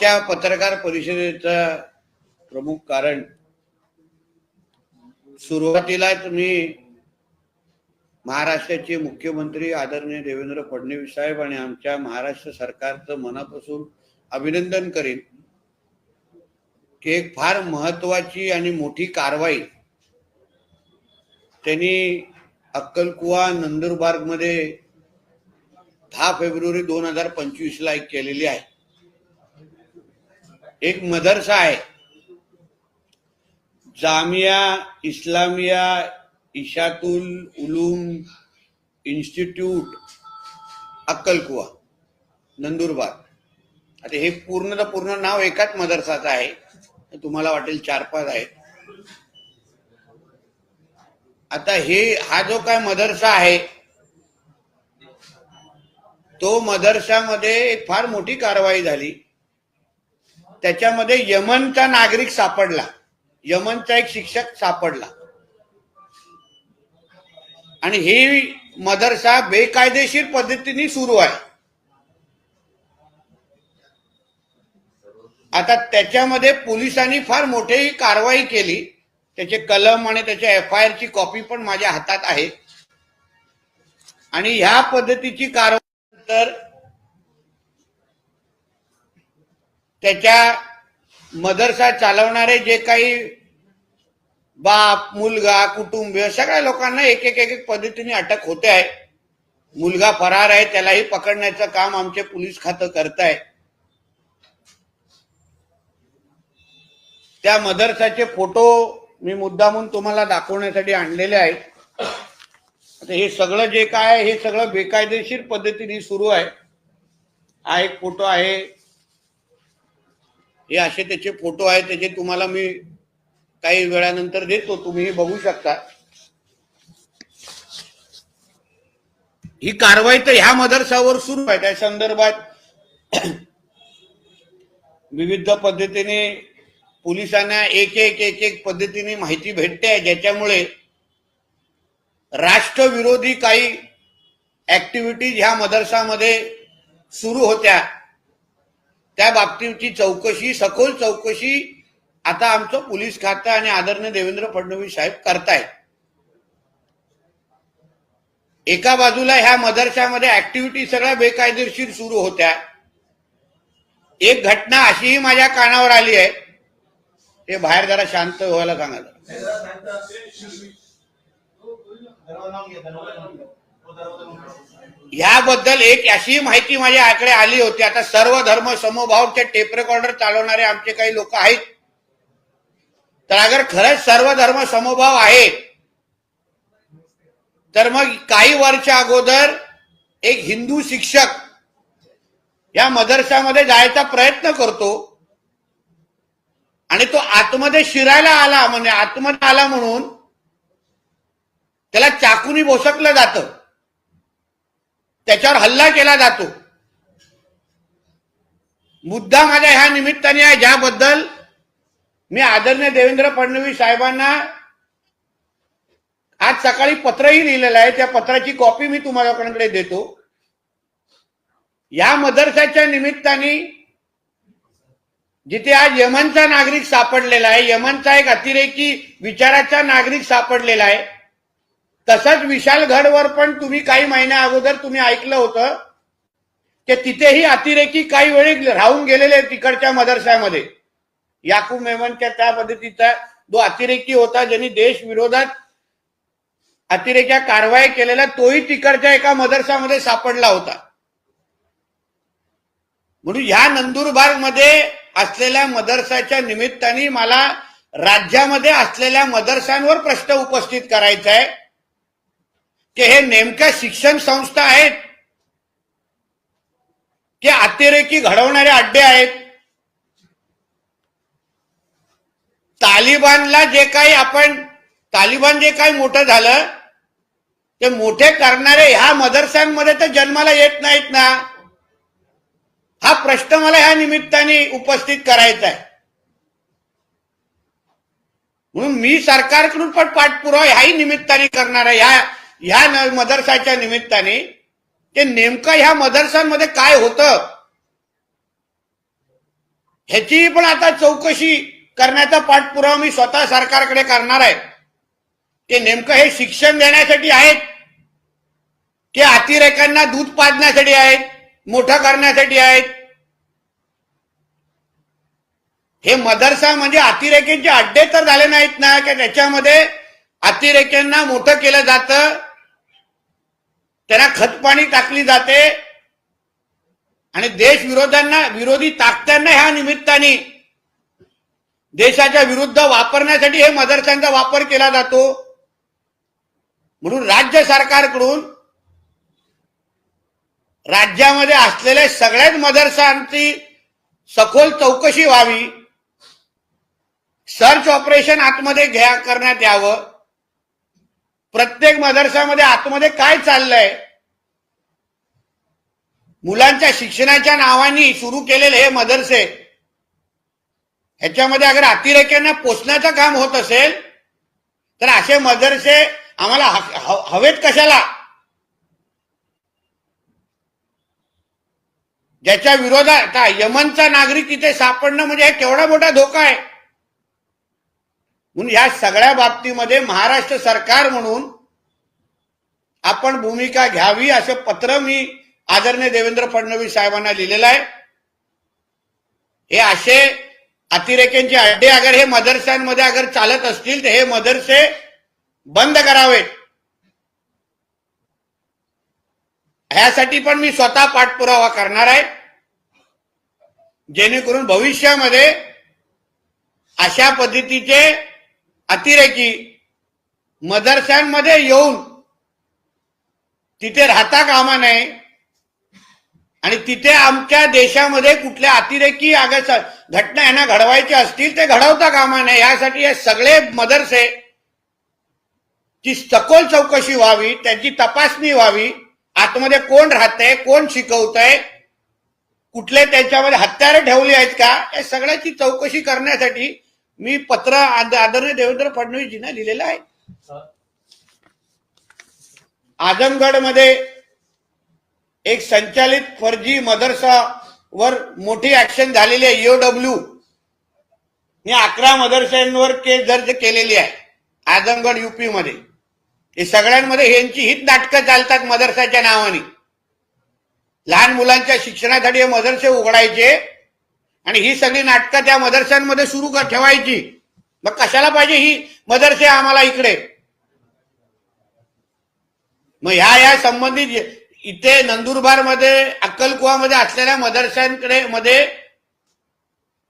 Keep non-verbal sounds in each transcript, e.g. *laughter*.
आजच्या पत्रकार परिषदेचं प्रमुख कारण सुरुवातीलाच मी महाराष्ट्राचे मुख्यमंत्री आदरणीय देवेंद्र फडणवीस साहेब आणि आमच्या महाराष्ट्र सरकारचं मनापासून अभिनंदन करेन की एक फार महत्वाची आणि मोठी कारवाई त्यांनी अक्कलकुवा नंदुरबारमध्ये दहा फेब्रुवारी दोन हजार पंचवीस ला एक केलेली आहे. एक मदरसा आहे. जामिया इस्लामिया इशातुल उलूम इन्स्टिट्यूट अक्कलकुवा नंदुरबार. आता हे पूर्ण तर पूर्ण नाव एकाच मदरसाचं आहे. तुम्हाला वाटेल चार पाच आहेत. आता हे हा जो काय मदरसा आहे तो मदरसामध्ये एक फार मोठी कारवाई झाली. त्याच्यामध्ये यमनचा नागरिक सापडला. यमनचा एक शिक्षक सापडला. आणि ही मदरसा बेकायदेशीर पद्धतीने सुरू आहे. आता त्याच्यामध्ये पोलिसांनी फार मोठी कारवाई केली. त्याचे कलम आणि त्याच्या एफ आय आर ची कॉपी पण माझ्या हातात आहे. आणि ह्या पद्धतीची कारवाई नंतर त्याच्या मदरसा चालवणारे जे काही बाप मुलगा कुटुंबीय सगळ्या लोकांना एक एक एक एक पद्धतीने अटक होते आहे. मुलगा फरार आहे त्यालाही पकडण्याचं काम आमचे पोलीस खातं करत आहे त्या मदरसाचे फोटो मी मुद्दामून तुम्हाला दाखवण्यासाठी आणलेले आहेत. आता हे सगळं जे काय आहे हे सगळं बेकायदेशीर पद्धतीने सुरू आहे. हा एक फोटो आहे. हे असे त्याचे फोटो आहेत त्याचे तुम्हाला मी काही वेळानंतर देतो तुम्ही बघू शकता. ही कारवाई तर ह्या मदरसावर सुरू आहे. त्या संदर्भात *clears throat* विविध पद्धतीने पोलिसांना एक एक एक एक पद्धतीने माहिती भेटते आहे ज्याच्यामुळे राष्ट्रविरोधी काही ऍक्टिव्हिटीज ह्या मदरसामध्ये सुरू होत्या. त्या बाबतीची चौकशी सखोल चौकशी आता आमचं पोलीस खातं आणि आदरणीय देवेंद्र फडणवीस साहेब करतायत. एका बाजूला ह्या मदरशामध्ये ऍक्टिव्हिटी सगळ्या बेकायदेशीर सुरू होत्या. एक घटना अशीही माझ्या कानावर आली आहे. ते बाहेर जरा शांत व्हायला सांगा याबद्दल एक अशी माहिती माझ्या आकडे आली होती. आता सर्व धर्म समभावचे टेप रेकॉर्डर चालवणारे आमचे काही लोक आहेत. तर अगर खरंच सर्व धर्म समभाव आहे तर मग काही वर्ष अगोदर एक हिंदू शिक्षक या मदरसामध्ये जायचा प्रयत्न करतो. आणि तो आतमध्ये शिरायला आला म्हणजे आतमध्ये आला म्हणून त्याला चाकूनी बोसकलं जातं. त्याच्यावर हल्ला केला जातो. मुद्दा माझ्या ह्या निमित्ताने आहे ज्याबद्दल मी आदरणीय देवेंद्र फडणवीस साहेबांना आज सकाळी पत्रही लिहिलेलं आहे. त्या पत्राची कॉपी मी तुम्हाला देतो. या मदरसाच्या निमित्ताने जिथे आज यमनचा नागरिक सापडलेला आहे यमनचा एक अतिरेकी विचाराचा नागरिक सापडलेला आहे तसंच विशालगडवर पण तुम्ही काही महिन्या अगोदर तुम्ही ऐकलं होतं की तिथेही अतिरेकी काही वेळी राहून गेलेले तिकडच्या मदरसामध्ये याकूब मेमनच्या त्या पद्धतीचा जो अतिरेकी होता ज्यांनी देश विरोधात अतिरेक्या कारवाई केलेला तोही तिकडच्या एका मदरसामध्ये सापडला होता. म्हणून ह्या नंदुरबारमध्ये असलेल्या मदरसाच्या निमित्ताने मला राज्यामध्ये असलेल्या मदरसांवर प्रश्न उपस्थित करायचा आहे की हे नेमक्या शिक्षण संस्था आहेत? की अतिरेकी घडवणारे अड्डे आहेत? तालिबानला जे काही आपण तालिबान जे काही मोठं झालं ते मोठे करणारे ह्या मदरसांमध्ये तर जन्माला येत नाहीत ना. हा प्रश्न मला ह्या निमित्ताने उपस्थित करायचा आहे. म्हणून मी सरकारकडून पण पाठपुरावा ह्याही निमित्ताने करणार आहे. ह्या ह्या न- मदरसाच्या निमित्ताने ते नेमकं ह्या मदरसांमध्ये काय होतं? ह्याची पण आता चौकशी करण्याचा पाठपुरावा मी स्वतः सरकारकडे करणार आहे. ते नेमकं हे शिक्षण देण्यासाठी आहेत. की अतिरेकांना दूध पाजण्यासाठी आहेत मोठं करण्यासाठी आहेत. हे मदरसा म्हणजे अतिरेक्यांचे अड्डे तर झाले नाहीत ना की त्याच्यामध्ये अतिरेक्यांना मोठं केलं जातं. त्यांना खतपाणी टाकली जाते. आणि देश विरोधांना विरोधी ताकद्यांना ह्या निमित्ताने देशाच्या विरुद्ध वापरण्यासाठी हे मदरसांचा वापर केला जातो. म्हणून राज्य सरकारकडून राज्यामध्ये असलेल्या सगळ्याच मदरसांची सखोल चौकशी व्हावी. सर्च ऑपरेशन आतमध्ये घ्या करण्यात यावं. प्रत्येक मदरसामध्ये आतमध्ये काय चाललंय? मुलांच्या शिक्षणाच्या नावाने सुरू केलेले हे मदरसे ह्याच्यामध्ये अगर अतिरेक्यांना पोचण्याचं काम होत असेल तर असे मदरसे आम्हाला हवेत कशाला? ज्याच्या विरोधात आता यमनचा नागरिक तिथे सापडणं म्हणजे हे केवढा मोठा धोका आहे. म्हणून या सगळ्या बाबतीमध्ये महाराष्ट्र सरकार म्हणून आपण भूमिका घ्यावी असं पत्र मी आदरणीय देवेंद्र फडणवीस साहेबांना लिहिलेलं आहे. हे असे अतिरेक्यांचे अड्डे अगर हे मदरशांमध्ये अगर चालत असतील तर हे मदरसे बंद करावेत. ह्यासाठी पण मी स्वतः पाठपुरावा करणार आहे. जेणेकरून भविष्यामध्ये अशा पद्धतीचे अतिरेकी मदरशांमध्ये येऊन तिथे राहता कामा नये. आणि तिथे आमच्या देशामध्ये कुठल्या अतिरेकी आगस घटना यांना घडवायच्या असतील ते घडवता कामा नये. यासाठी हे सगळे मदरसे ची सखोल चौकशी व्हावी त्यांची तपासणी व्हावी. आतमध्ये कोण राहतंय कोण शिकवतंय कुठले त्यांच्यामध्ये हत्यारे ठेवली आहेत का या सगळ्याची चौकशी करण्यासाठी मी पत्र आद- आदरणीय देवेंद्र फडणवीसजींना लिहिलेलं आहे. आजमगडमध्ये एक संचालित फर्जी मदरसा वर मोठी ऍक्शन झालेली आहे. ईओडब्ल्यू ने अकरा मदरशांवर केस दर्ज केलेली आहे. आजमगड युपी मध्ये. हे सगळ्यांमध्ये यांची हीच नाटकं चालतात मदरसाच्या नावाने. लहान मुलांच्या शिक्षणासाठी हे मदरसे उघडायचे. आणि ही सगळी नाटकं त्या मदरशांमध्ये सुरू कर ठेवायची. मग कशाला पाहिजे ही? मदरसे आम्हाला इकडे. मग ह्या या संबंधित इथे नंदुरबारमध्ये अक्कलकुवामध्ये असलेल्या मदरशांकडे मध्ये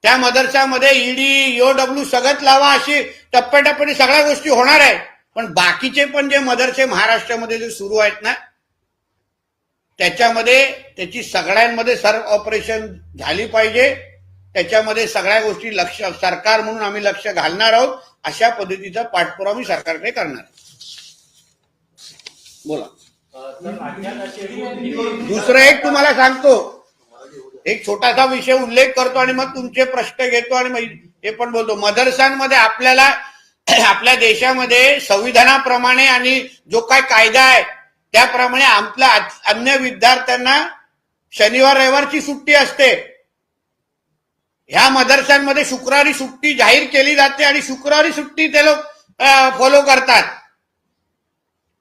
त्या मदरशामध्ये ईडी डब्ल्यू सगळं लावा अशी टप्प्याटप्प्याने सगळ्या गोष्टी होणार आहे. पण बाकीचे पण जे मदरसे महाराष्ट्रामध्ये जे सुरू आहेत ना त्याच्यामध्ये त्याची सगळ्यांमध्ये सर्व ऑपरेशन झाली पाहिजे. त्याच्यामध्ये सगळ्या गोष्टी लक्ष सरकार म्हणून आम्ही लक्ष घालणार आहोत अशा पद्धतीचा पाठपुरावा मी सरकारकडे करणार बोला. दुसरं एक तुम्हाला सांगतो. एक छोटासा विषय उल्लेख करतो आणि मग तुमचे प्रश्न घेतो आणि हे पण बोलतो. मदरसांमध्ये आपल्याला आपल्या देशामध्ये संविधानाप्रमाणे आणि जो काय कायदा आहे त्याप्रमाणे आपल्या अन्य विद्यार्थ्यांना शनिवार रविवारची सुट्टी असते. ह्या मदरशांमध्ये शुक्रवारी सुट्टी जाहीर केली जाते आणि शुक्रवारी सुट्टी ते लोक फॉलो करतात.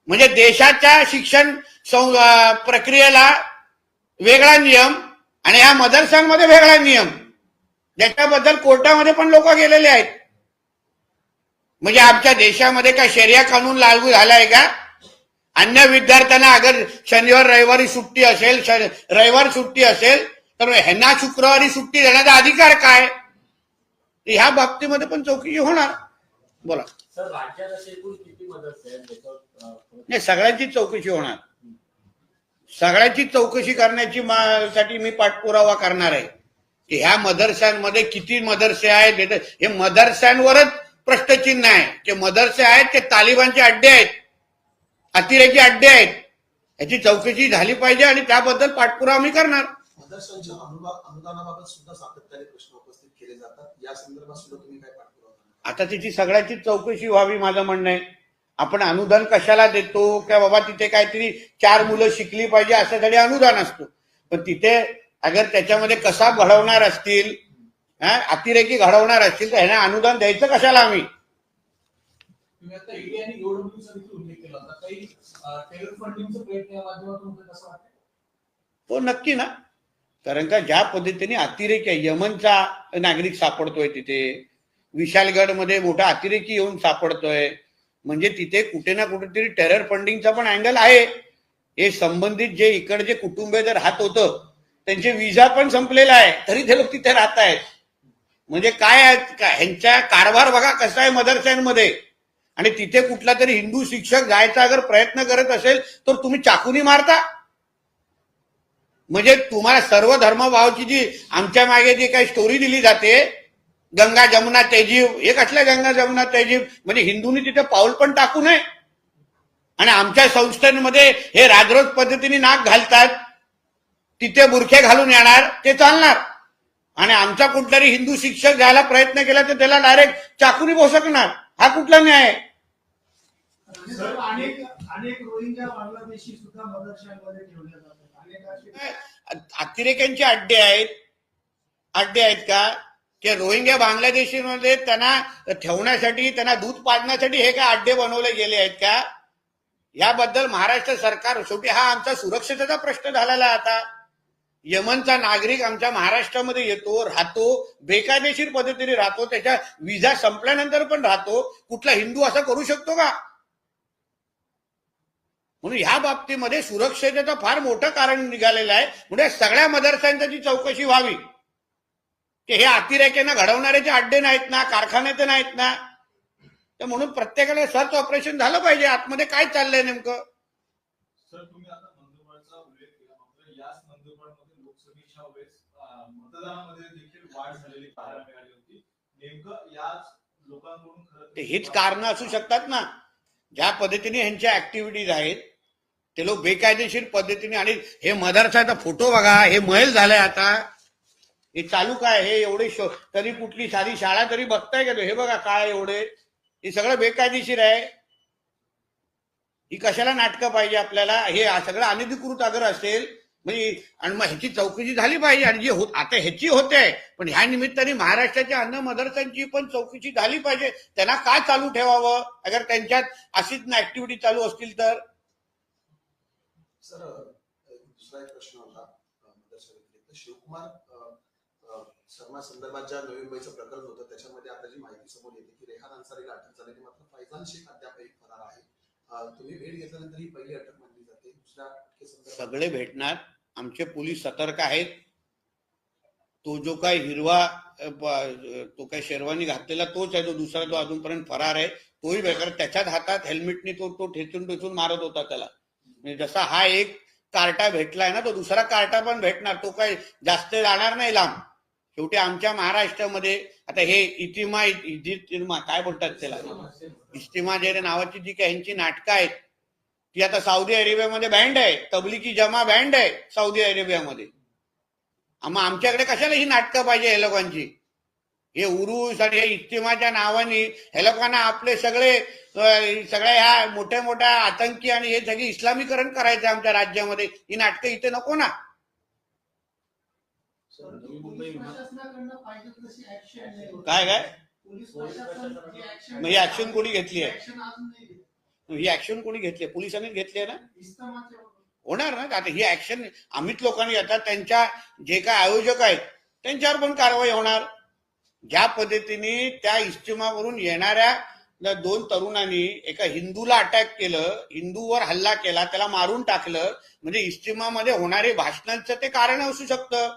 म्हणजे देशाच्या शिक्षण सं- प्रक्रियेला वेगळा नियम आणि ह्या मदरशांमध्ये वेगळा नियम. ज्याच्याबद्दल कोर्टामध्ये पण लोक गेलेले आहेत. म्हणजे आमच्या देशामध्ये काय शर्या कानून लागू झालाय का? अन्य विद्यार्थ्यांना अगर शनिवार रविवारी सुट्टी असेल रविवार सुट्टी असेल तर ह्यांना शुक्रवारी सुट्टी देण्याचा अधिकार काय? ह्या बाबतीमध्ये पण चौकशी होणार. बोला. नाही सगळ्यांची चौकशी होणार. सगळ्याची चौकशी करण्याची मा- साठी मी पाठपुरावा करणार आहे. की ह्या मदरशांमध्ये किती मदरसे आहेत? हे- हे मदरशांवरच प्रश्नचिन्ह आहे. जे मदरसे आहेत ते तालिबानचे अड्डे आहेत. अतिरेकी अड्डे आहेत. याची चौकशी झाली पाहिजे आणि त्याबद्दल पाठपुरावा मी करणार. अनुदान अनुदानाबाबत सुद्धा सातत्याने प्रश्न उपस्थित केले जातात. या संदर्भात सुद्धा तुम्ही काय पाठपुरावा? आता त्याची सगळ्याची चौकशी व्हावी माझं म्हणणं आहे. आपण अनुदान कशाला देतो? का बाबा तिथे काहीतरी चार मुलं शिकली पाहिजे असण्यासाठी अनुदान असतो. पण तिथे अगर त्याच्यामध्ये कसा घडवणार असतील हा, अतिरेकी घडवणार असतील तर ह्यांना अनुदान द्यायचं कशाला आम्ही? हो नक्की ना. कारण का ज्या पद्धतीने अतिरेकी यमनचा नागरिक सापडतोय तिथे विशालगडमध्ये मोठा अतिरेकी येऊन सापडतोय म्हणजे तिथे कुठे ना कुठेतरी टेरर फंडिंगचा पण अँगल आहे. हे संबंधित जे इकडचे कुटुंबे जर राहत होतं त्यांचे विजा पण संपलेला आहे तरी ते लोक तिथे राहत आहेत. म्हणजे काय आहे, कारभार बघा कसा आहे मदरशांमध्ये आणि तिथे कुठला तरी हिंदू शिक्षक जायचा अगर प्रयत्न करत असेल तर तुम्ही चाकूनी मारता. म्हणजे तुम्हाला सर्व धर्मभावाची जी आमच्या मागे जी काही स्टोरी दिली जाते गंगा जमुना तेजीव एक असल्या गंगा जमुना तेजीव म्हणजे हिंदूंनी तिथे पाऊल पण टाकू नये. आणि आमच्या संस्थांमध्ये हे राजरोज पद्धतीने नाक घालतात तिथे बुरखे घालून येणार ते चालणार. आणि आमचा कुठलाही हिंदू शिक्षक घ्यायला प्रयत्न केला तर त्याला डायरेक्ट चाकूनी भोसकणार. हा कुठला न्याय आहे? अनेक रोहिंग्या बांगलादेशी सुद्धा मदरशांमध्ये ठेवल्या जातात. अतिरेक्यांचे अड्डे आहेत. अड्डे आहेत का? की रोहिंग्या बांगलादेशीमध्ये त्यांना ठेवण्यासाठी त्यांना दूध पाजण्यासाठी हे काय अड्डे बनवले गेले आहेत का? याबद्दल महाराष्ट्र सरकार शेवटी हा आमचा सुरक्षतेचा प्रश्न झालेला आता. यमनचा नागरिक आमच्या महाराष्ट्रामध्ये येतो राहतो बेकायदेशीर पद्धतीने राहतो त्याच्या विजा संपल्यानंतर पण राहतो. कुठला हिंदू असं करू शकतो का? म्हणून ह्या बाबतीमध्ये सुरक्षेचं फार मोठं कारण निघालेलं आहे. म्हणजे सगळ्या मदरशांची चौकशी व्हावी की हे अतिरेक्यांना घडवणारे जे अड्डे नाहीत ना कारखाने तर नाहीत ना. तर म्हणून प्रत्येकाला सर्च ऑपरेशन झालं पाहिजे आतमध्ये काय चाललंय नेमकं? ते हीच कारण असू शकतात ना. ज्या पद्धतीने ह्यांच्या ऍक्टिव्हिटीज आहेत ते लोक बेकायदेशीर पद्धतीने आणि हे मदरसाचा फोटो बघा हे महल झालंय आता. हे चालू काय हे एवढे शो तरी कुठली साधी शाळा तरी बघताय का? हे बघा काय एवढे. हे सगळं बेकायदेशीर आहे. ही कशाला नाटकं पाहिजे आपल्याला? हे सगळं अनधिकृत अगर असेल म्हणजे आणि मग ह्याची चौकशी झाली पाहिजे. आणि जी होत आता ह्याची होते. पण ह्या निमित्ताने महाराष्ट्राच्या अन्न मदरसांची पण चौकशी झाली पाहिजे. त्यांना काय चालू ठेवावं? अगर त्यांच्यात अशीच ऍक्टिव्हिटी चालू असतील तर? सर दुसरा एक प्रश्न होता शिवकुमार शर्मा संदर्भात ज्या नवी मुंबईचं प्रकरण होतं त्याच्यामध्ये आता जी माहिती समोर येते की रेहान अन्सारीला अटक झालेली मात्र फैजान शेख अद्याप एक फरार आहे. तुम्ही भेट घेतल्यानंतर ही पहिली अटक म्हणजे? सगळे भेटणार. आमचे पोलीस सतर्क आहेत. तो जो काय हिरवा तो काय शेरवानी घातलेला तोच आहे तो दुसरा जो अजूनपर्यंत फरार आहे तोही बेकार. त्याच्याच हातात हेल्मेटने तो तो ठेचून ठेचून मारत होता त्याला. म्हणजे जसा हा एक कार्टा भेटलाय ना तो दुसरा कार्टा पण भेटणार. तो काय जास्त जाणार नाही लांब. शेवटी आमच्या महाराष्ट्रामध्ये आता हे इतिमा इतिमा काय बोलतात त्याला? इस्तिमा जे नावाची जी काही ह्यांची नाटकं आहेत ती आता सौदी अरेबियामध्ये बँड आहे तबलिकी जमा बँड आहे सौदी अरेबियामध्ये. मग आमच्याकडे कशाला ही नाटकं पाहिजे हे लोकांची? हे उरुस आणि हे इस्तिमाच्या नावाने हे लोकांना आपले सगळे सगळ्या ह्या मोठ्या मोठ्या आतंकी आणि हे सगळे इस्लामीकरण करायचं आमच्या राज्यामध्ये ही नाटकं इथे नको ना. काय काय? पोलीस प्रशासन जी action- मग ही ऍक्शन कोणी घेतली आहे action अजून नाही घेतली. ही ऍक्शन कोणी घेतली आहे? पोलिसांनीच घेतली आहे ना? होणार ना? आता ही ऍक्शन अमित लोकांनी आता त्यांच्या जे काय आयोजक आहेत त्यांच्यावर पण कारवाई होणार. ज्या पद्धतीने त्या इस्तिमावरून येणाऱ्या दोन तरुणांनी एका हिंदूला अटॅक केलं हिंदूवर हल्ला केला त्याला मारून टाकलं म्हणजे इस्तिमामध्ये होणारे भाषणांचं ते कारण असू शकतं.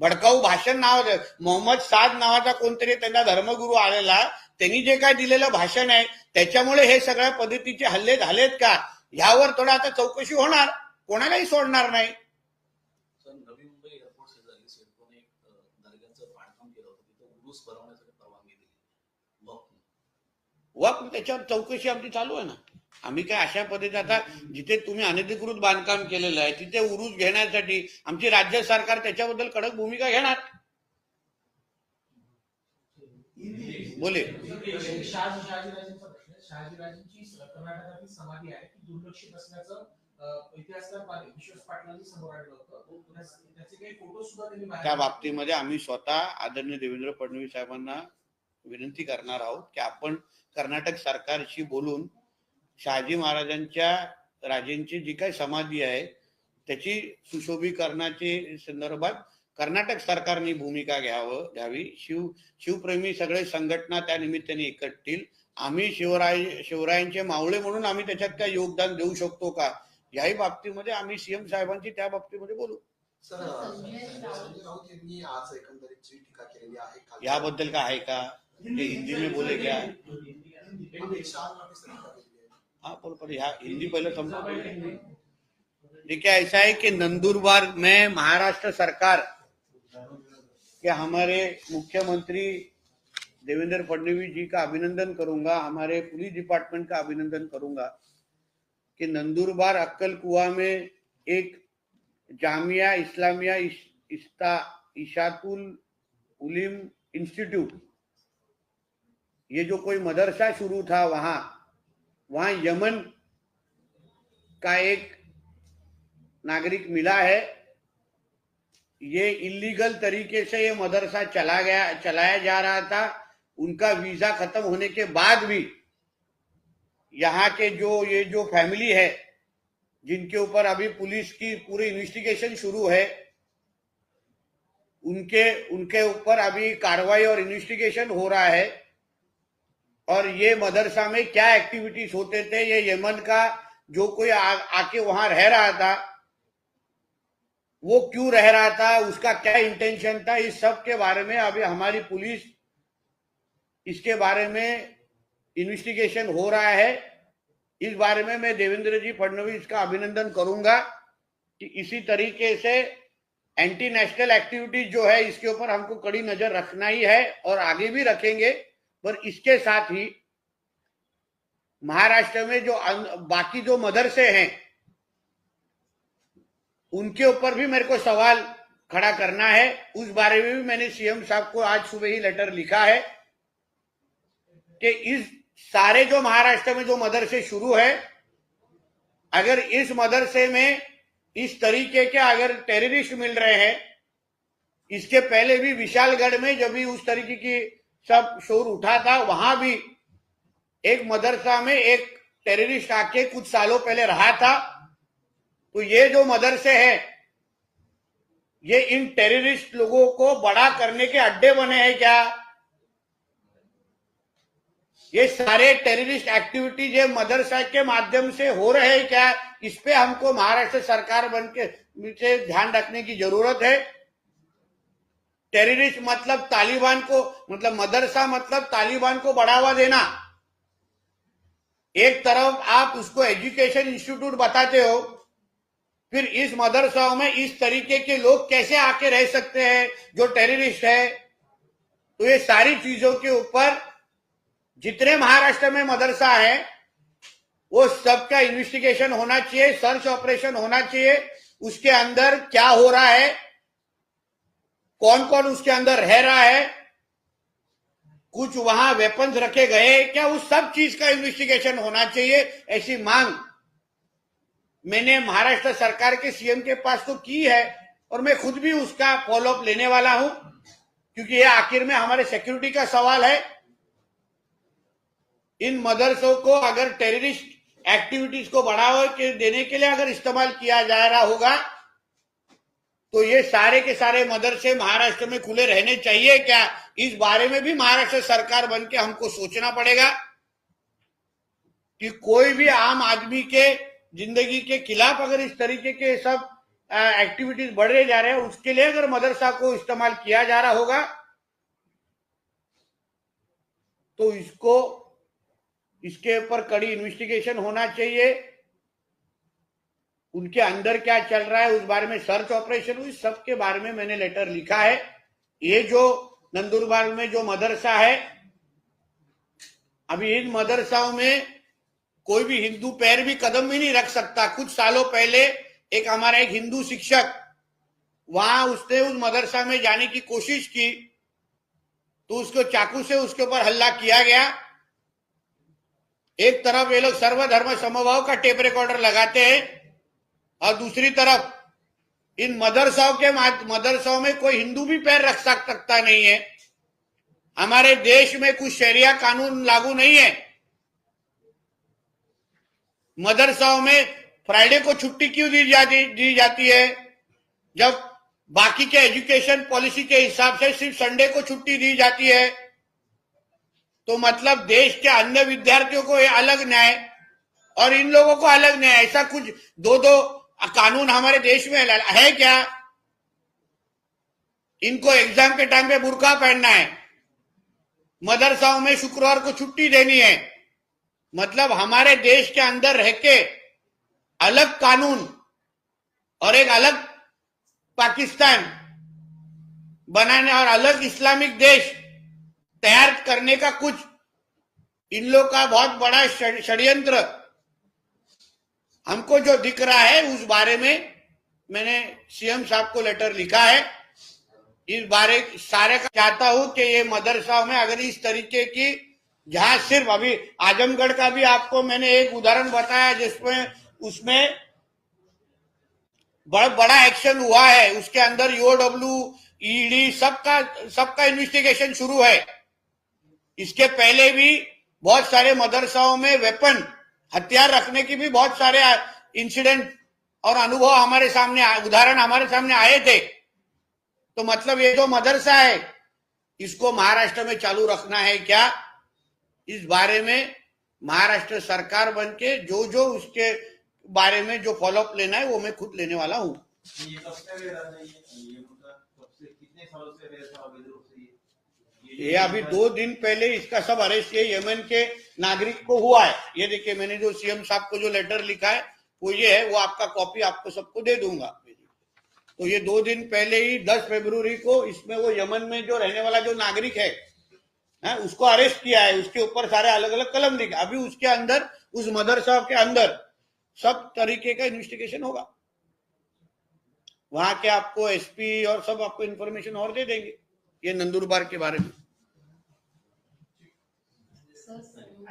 भडकाऊ भाषण नाव मोहम्मद साद नावाचा कोणतरी त्यांना धर्मगुरू आलेला त्यांनी जे काय दिलेलं भाषण आहे त्याच्यामुळे हे सगळ्या पद्धतीचे हल्ले झालेत का? यावर थोडं आता चौकशी होणार कोणालाही सोडणार नाही. वक्फ. त्याच्यावर चौकशी आमची चालू आहे ना. आम्ही काय अशा पद्धतीने आता जिथे तुम्ही अनधिकृत बांधकाम केलेलं आहे तिथे उरूस घेण्यासाठी आमची राज्य सरकार त्याच्याबद्दल कडक भूमिका घेणार. बोले. शहाजीराजेंचा कर्नाटकातील समाधी आहे. ती दुर्लक्षित असल्याचं त्या बाबतीमध्ये आम्ही स्वतः आदरणीय देवेंद्र फडणवीस साहेबांना विनंती करणार आहोत की आपण कर्नाटक सरकारशी बोलून शहाजी महाराजांच्या राजेंची जी काही समाधी आहे त्याची सुशोभीकरणाची संदर्भात कर्नाटक सरकारने भूमिका घ्यावं घ्यावी. शिव शिवप्रेमी सगळे संघटना त्या निमित्ताने एकटतील. आम्ही शिवराय शिवरायांचे मावळे म्हणून आम्ही त्याच्यात काय योगदान देऊ शकतो का? याही बाबतीमध्ये आम्ही सीएम साहेबांची त्या बाबतीमध्ये बोलू. सर संजय राऊत यांनी आज एकंदरीत जी टीका केलेली आहे काल- याबद्दल काय आहे का? ते हिंदी में बोले क्या. हाँ बोल पर यहाँ हिंदी पहले समझो देखिए ऐसा है कि नंदुरबार में महाराष्ट्र सरकार के हमारे मुख्यमंत्री देवेंद्र फडणवीस जी का अभिनंदन करूँगा, हमारे पुलिस डिपार्टमेंट का अभिनंदन करूँगा कि नंदुरबार अक्कल कुआ में एक जामिया इस्लामिया इस- इस्ता, इशातुल उलिम इंस्टीट्यूट, ये जो कोई मदरसा शुरू था वहाँ वहाँ यमन का एक नागरिक मिला है। ये इलीगल तरीके से ये मदरसा चला गया चलाया जा रहा था। उनका वीज़ा खत्म होने के बाद भी यहाँ के जो ये जो फैमिली है जिनके ऊपर अभी पुलिस की पूरी इन्वेस्टिगेशन शुरू है उनके उनके ऊपर अभी कार्रवाई और इन्वेस्टिगेशन हो रहा है। और ये मदरसा में क्या एक्टिविटीज़ होते थे ये यमन का जो कोई आ, आके वहाँ रह रहा था वो क्यों रह रहा था, उसका क्या इंटेंशन था, इस सब के बारे में अभी हमारी पुलिस इसके बारे में इन्वेस्टिगेशन हो रहा है। इस बारे में मैं देवेंद्र जी फडणवीस का अभिनंदन करूँगा कि इसी तरीके से एंटी नेशनल एक्टिविटीज़ जो है, इसके ऊपर हमको कड़ी नज़र रखना ही है और आगे भी रखेंगे। पर इसके साथ ही महाराष्ट्र में जो बाकी जो मदरसे हैं उनके ऊपर भी मेरे को सवाल खड़ा करना है। उस बारे में भी मैंने सीएम साहब को आज सुबह ही लेटर लिखा है कि इस सारे जो महाराष्ट्र में जो मदरसे शुरू है, अगर इस मदरसे में इस तरीके के अगर टेररिस्ट मिल रहे हैं, इसके पहले भी विशालगढ़ में जब भी उस तरीके की सब शोर उठा था, वहाँ भी एक मदरसा में एक टेररिस्ट आके कुछ सालों पहले रहा था। तो ये जो मदरसे हैं, ये इन टेररिस्ट लोगों को बड़ा करने के अड्डे बने हैं क्या? ये सारे टेररिस्ट एक्टिविटीज़ ये मदरसा के माध्यम से हो रहे हैं क्या? इस पे हमको महाराष्ट्र सरकार बन के, से ध्यान रखने की ज़रूरत है। टेररिस्ट मतलब तालिबान को मतलब मदरसा मतलब तालिबान को बढ़ावा देना। एक तरफ़ आप उसको एजुकेशन इंस्टीट्यूट बताते हो फिर इस मदरसाओं में इस तरीके के लोग कैसे आके रह सकते हैं, जो टेररिस्ट है? तो ये सारी चीज़ों के ऊपर जितने महाराष्ट्र में मदरसा है, वो सबका इन्वेस्टिगेशन होना चाहिए सर्च ऑपरेशन होना चाहिए। उसके अंदर क्या हो रहा है? कौन कौन उसके अंदर रह रहा है? कुछ वहाँ वेपन्स रखे गए क्या उस सब चीज़ का इन्वेस्टिगेशन होना चाहिए? ऐसी मांग मैंने महाराष्ट्र सरकार के सीएम के पास तो की है और मैं खुद भी उसका फॉलोअप लेने वाला हूँ, क्योंकि ये आखिर में हमारे सिक्योरिटी का सवाल है। इन मदरसों को अगर टेररिस्ट एक्टिविटीज़ को बढ़ावा के, देने के लिए अगर इस्तेमाल किया जा रहा होगा तो ये सारे के सारे मदरसे महाराष्ट्र में खुले रहने चाहिए क्या? इस बारे में भी महाराष्ट्र सरकार बन के हमको सोचना पड़ेगा कि कोई भी आम आदमी के ज़िंदगी के खिलाफ अगर इस तरीके के सब एक्टिविटीज़ बढ़े जा रहे हैं, उसके लिए अगर मदरसा को इस्तेमाल किया जा रहा होगा तो इसको, इसके ऊपर कड़ी इन्वेस्टिगेशन होना चाहिए। उनके अंदर क्या चल रहा है, उस बारे में सर्च ऑपरेशन हुई सबके बारे में मैंने लेटर लिखा है। ये जो नंदुरबार में जो मदरसा है, अभी इन मदरसाओं में कोई भी हिंदू पैर भी कदम भी नहीं रख सकता। कुछ सालों पहले एक हमारा एक हिंदू शिक्षक, वहाँ उसने उस मदरसा में जाने की कोशिश की तो उसको चाकू से उसके ऊपर हल्ला किया गया। एक तरफ़ ये लोग सर्वधर्म समभाव का टेप रिकॉर्डर लगाते हैं, और दूसरी तरफ़ इन मदरसाओं के मदरसाओं में कोई हिंदू भी पैर रख सक- सकता नहीं है। हमारे देश में कुछ शरिया कानून लागू नहीं है। मदरसाओं में फ्राइडे को छुट्टी क्यों दी जाती दी जाती है? जब बाकी के एजुकेशन पॉलिसी के हिसाब से सिर्फ़ संडे को छुट्टी दी जाती है तो मतलब देश के अन्य विद्यार्थियों को ये अलग न्याय और इन लोगों को अलग न्याय, ऐसा कुछ दो दो कानून हमारे देश में है क्या? इनको एग्ज़ाम के टाइम पे बुरका पहनना है। मदरसाओं में शुक्रवार को छुट्टी देनी है। मतलब हमारे देश के अंदर रह के अलग कानून और एक अलग पाकिस्तान बनाने और अलग इस्लामिक देश तैयार करने का कुछ इन लोग का बहुत बड़ा षड्यंत्र। हमको जो दिख रहा है उस बारे में मैंने सीएम साहब को लेटर लिखा है। इस बारे सारे का चाहता हूँ कि ये मदरसा में अगर इस तरीके की जहाँ सिर्फ़ अभी आजमगढ़ का भी आपको मैंने एक उदाहरण बताया जिसमें उसमें बड़ा बड़ा एक्शन हुआ है। उसके अंदर ईओडब्ल्यू ईडी सबका सबका इन्वेस्टिगेशन शुरू है। इसके पहले भी बहुत सारे मदरसाओं में वेपन हथियार रखने की भी बहुत सारे इंसिडेंट और अनुभव हमारे सामने उदाहरण हमारे सामने आए थे। तो मतलब ये जो मदरसा है, इसको महाराष्ट्र में चालू रखना है क्या? इस बारे में महाराष्ट्र सरकार बन के जो जो उसके बारे में जो फॉलोअप लेना है वो मैं खुद लेने वाला हूँ। ये अभी दो दिन पहले इसका सब अरेस्ट ये यमन के नागरिक को हुआ है। ये देखिए मैंने जो सीएम साहब को जो लेटर लिखा है वो ये है वो आपका कॉपी आपको सबको दे दूँगा। तो ये दो दिन पहले ही 10 फरवरी को इसमें वो यमन में जो रहने वाला जो नागरिक है है, उसको अरेस्ट किया है उसके ऊपर सारे अलग अलग कलम लिखे। अभी उसके अंदर उस मदरसा के अंदर सब तरीके का इन्वेस्टिगेशन होगा। वहाँ के आपको एसपी और सब आपको इन्फॉर्मेशन और दे देंगे ये नंदुरबार के बारे में।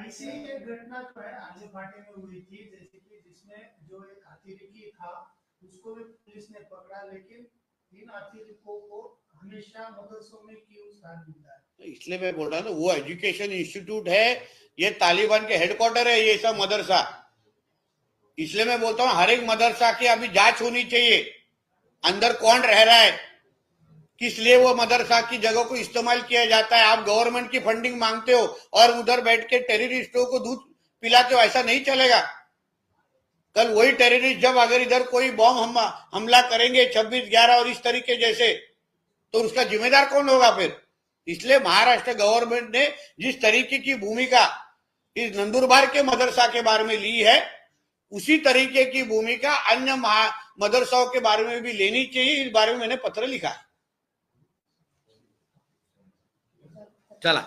ऐसी घटना जो है आगे में हुई थी जैसे कि जिसमें जो एक था उसको भी पुलिस ने पकड़ा लेकिन इन को हमेशा मदरसों में क्यों स्थान मिलता है तो इसलिए मैं बोल रहा ना वो एजुकेशन इंस्टीट्यूट है ये तालिबान के हेडक्वार्टर है ये सब मदरसा। इसलिए मैं बोलता हूँ हर एक मदरसा की अभी जाँच होनी चाहिए अंदर कौन रह रहा है किस लिए वो मदरसा की जगह को इस्तेमाल किया जाता है आप गवर्नमेंट की फंडिंग मांगते हो और उधर बैठ के टेररिस्टों को दूध पिलाते हो ऐसा नहीं चलेगा। कल वही टेररिस्ट जब अगर इधर कोई बॉम्ब हम, हमला करेंगे छब्बीस ग्यारह और इस तरीके जैसे तो उसका जिम्मेदार कौन होगा फिर? इसलिए महाराष्ट्र गवर्नमेंट ने जिस तरीके की भूमिका इस नंदुरबार के मदरसा के बारे में ली है उसी तरीके की भूमिका अन्य महा- मदरसाओं के बारे में भी लेनी चाहिए। इस बारे में मैंने पत्र लिखा है। चला।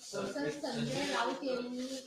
सर संजय राऊत यांनी